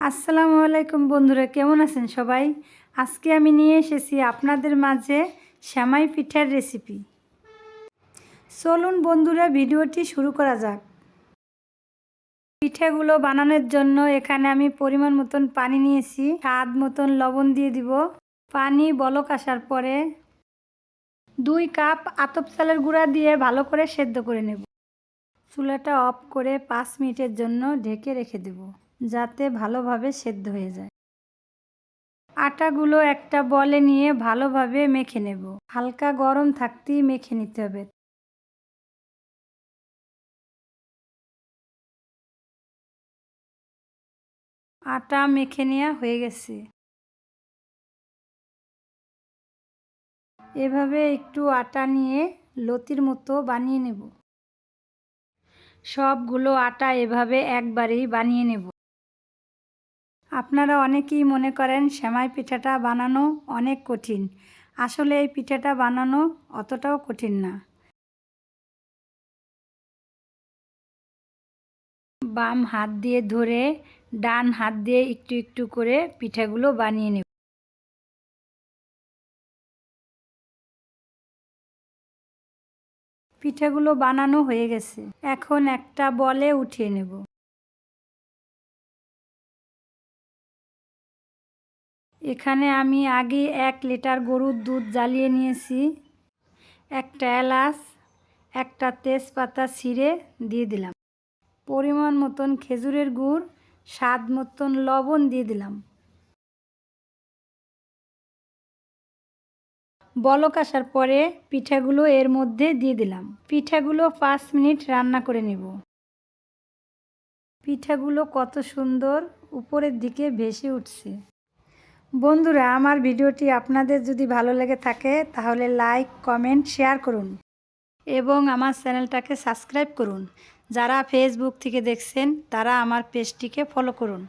আসসালামু আলাইকুম বন্ধুরা, কেমন আছেন সবাই? আজকে আমি নিয়ে এসেছি আপনাদের মাঝে শ্যামাই পিঠার রেসিপি। চলুন বন্ধুরা, ভিডিওটি শুরু করা যাক। পিঠেগুলো বানানোর জন্য এখানে আমি পরিমাণ মতন পানি নিয়েছি, স্বাদ মতন লবণ দিয়ে দিব। পানি বলক আসার পরে দুই কাপ আতপ চালের গুঁড়া দিয়ে ভালো করে সেদ্ধ করে নেব। চুলাটা অফ করে পাঁচ মিনিটের জন্য ঢেকে রেখে দেব। যাতে ভালোভাবে সেদ্ধ হয়ে যায়। আটাগুলো একটা বলে নিয়ে ভালোভাবে মেখে নেব। হালকা গরম থাকতেই মেখে নিতে হবে। আটা মেখে নেওয়া হয়ে গেছে। এভাবে একটু আটা নিয়ে লতির মতো বানিয়ে নেব। সবগুলো আটা এভাবে একবারেই বানিয়ে নেব। আপনারা অনেকেই মনে করেন সেমাই পিঠাটা বানানো অনেক কঠিন। আসলে এই পিঠাটা বানানো অতটাও কঠিন না। বাম হাত দিয়ে ধরে ডান হাত দিয়ে একটু একটু করে পিঠাগুলো বানিয়ে নেব। পিঠাগুলো বানানো হয়ে গেছে। এখন একটা বলে উঠিয়ে নেব। এখানে আমি আগে এক লিটার গরুর দুধ জ্বালিয়ে নিয়েছি। একটা এলাচ, একটা তেজপাতা ছিঁড়ে দিয়ে দিলাম। পরিমাণ মতন খেজুরের গুড়, স্বাদ মতন লবণ দিয়ে দিলাম। বলক আসার পরে পিঠাগুলো এর মধ্যে দিয়ে দিলাম। পিঠাগুলো পাঁচ মিনিট রান্না করে নেব। পিঠাগুলো কত সুন্দর উপরের দিকে ভেসে উঠছে। বন্ধুরা, আমার ভিডিওটি আপনাদের যদি ভালো লেগে থাকে, তাহলে লাইক কমেন্ট শেয়ার করুন এবং আমার চ্যানেলটাকে সাবস্ক্রাইব করুন। যারা ফেসবুক থেকে দেখছেন, তারা আমার পেজটিকে ফলো করুন।